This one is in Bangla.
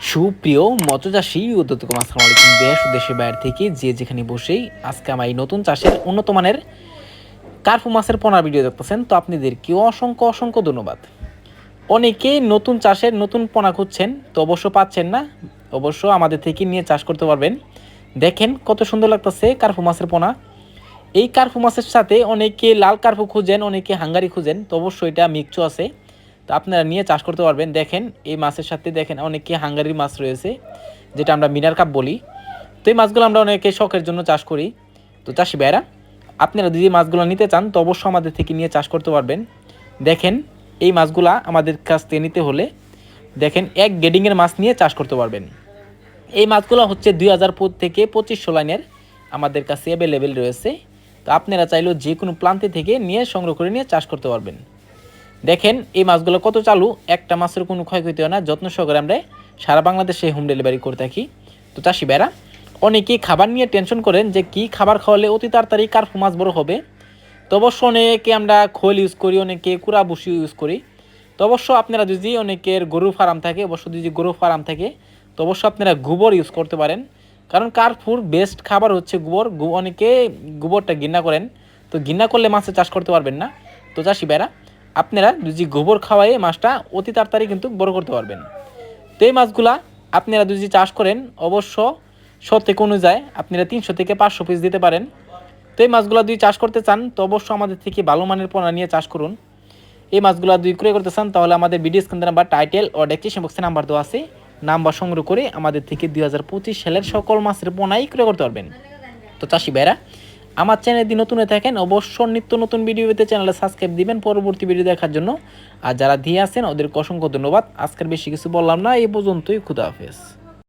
সুপ্রিয় মৎস্যচাষী উদ্যোতকম আসসালামু আলাইকুম। দেশ ও দেশের বাইরে থেকে যে যেখানে বসেই আজকে আমার এই নতুন চাষের উন্নত মানের কার্পু মাছের পোনার ভিডিও দেখতেছেন, তো আপনাদেরকে অসংখ্য অসংখ্য ধন্যবাদ। অনেকেই নতুন চাষের নতুন পোনা খুঁজছেন, তো অবশ্য পাচ্ছেন না। অবশ্য আমাদের থেকে নিয়ে চাষ করতে পারবেন। দেখেন কত সুন্দর লাগতেছে কার্পু মাছের পোনা। এই কার্পু মাছের সাথে অনেকে লাল কার্পু খুঁজেন, অনেকে হাঙ্গারি খুঁজেন, তো অবশ্যই এটা মিক্সও আছে। তো আপনারা নিয়ে চাষ করতে পারবেন। দেখেন, এই মাছের সাথে দেখেন অনেকে হাঙ্গারির মাছ রয়েছে, যেটা আমরা মিনার কাপ বলি। তো এই মাছগুলো আমরা অনেকে শখের জন্য চাষ করি। তো চাষি ভাইরা আপনারা যদি মাছগুলো নিতে চান, তো অবশ্যই আমাদের থেকে নিয়ে চাষ করতে পারবেন। দেখেন, এই মাছগুলা আমাদের কাছ থেকে নিতে হলে দেখেন এক গেডিংয়ের মাছ নিয়ে চাষ করতে পারবেন। এই মাছগুলো হচ্ছে দুই হাজার থেকে পঁচিশশো লাইনের আমাদের কাছে অ্যাভেলেবেল রয়েছে। তো আপনারা চাইলেও যে কোনো প্লান্তে থেকে নিয়ে সংগ্রহ করে নিয়ে চাষ করতে পারবেন। দেখেন, এই মাছগুলো কত চালু? একটা মাছের কোনো ক্ষয়ক্ষতি হয় না, যত্ন সহকারে আমরা সারা বাংলাদেশে হোম ডেলিভারি করে থাকি। তো চাষি বেড়া অনেকেই খাবার নিয়ে টেনশন করেন যে কি খাবার খাওয়ালে অতি তাড়াতাড়ি কার্পু মাছ বড় হবে। তো অবশ্য অনেকে আমরা খোল ইউজ করি, অনেকে কুড়া বসি ইউজ করি। তো অবশ্য আপনারা যদি অনেকের গরু ফার্ম থাকে, অবশ্য যদি গরু ফার্ম থাকে, তো অবশ্য আপনারা গোবর ইউজ করতে পারেন। কারণ কার্পুর বেস্ট খাবার হচ্ছে গোবর। অনেকে গোবরটা ঘৃণা করেন। তো ঘৃণা করলে মাছের চাষ করতে পারবেন না। তো চাষি বেড়া আপনারা যদি গোবর খাওয়াই মাছটা অতি তাড়াতাড়ি কিন্তু বড় করতে পারবেন। তো এই মাছগুলা আপনারা যদি চাষ করেন, অবশ্য শতেক অনুযায়ী আপনারা তিনশো থেকে পাঁচশো পিস দিতে পারেন। তো এই মাছগুলো যদি চাষ করতে চান, তো অবশ্য আমাদের থেকে ভালো মানের পোনা নিয়ে চাষ করুন। এই মাছগুলো যদি ক্রয় করতে চান, তাহলে আমাদের ভিডিও স্ক্রিন নাম্বার টাইটেল ও ডেকচিশন বক্সে নাম্বার দেওয়া আছে। নাম্বার সংগ্রহ করে আমাদের থেকে দুই হাজার পঁচিশ সালের সকল মাছের পোনাই ক্রয় করতে পারবেন। তো চাষি ভাইরা আমার চ্যানেল যদি নতুন হয়ে থাকেন অবশ্য নিত্য নতুন ভিডিও পেতে চ্যানেলে সাবস্ক্রাইব দিবেন পরবর্তী ভিডিও দেখার জন্য। আর যারা দিয়ে আছেন ওদের অসংখ্য ধন্যবাদ। আজকের বেশি কিছু বললাম না, এই পর্যন্তই। খুদা হাফেজ।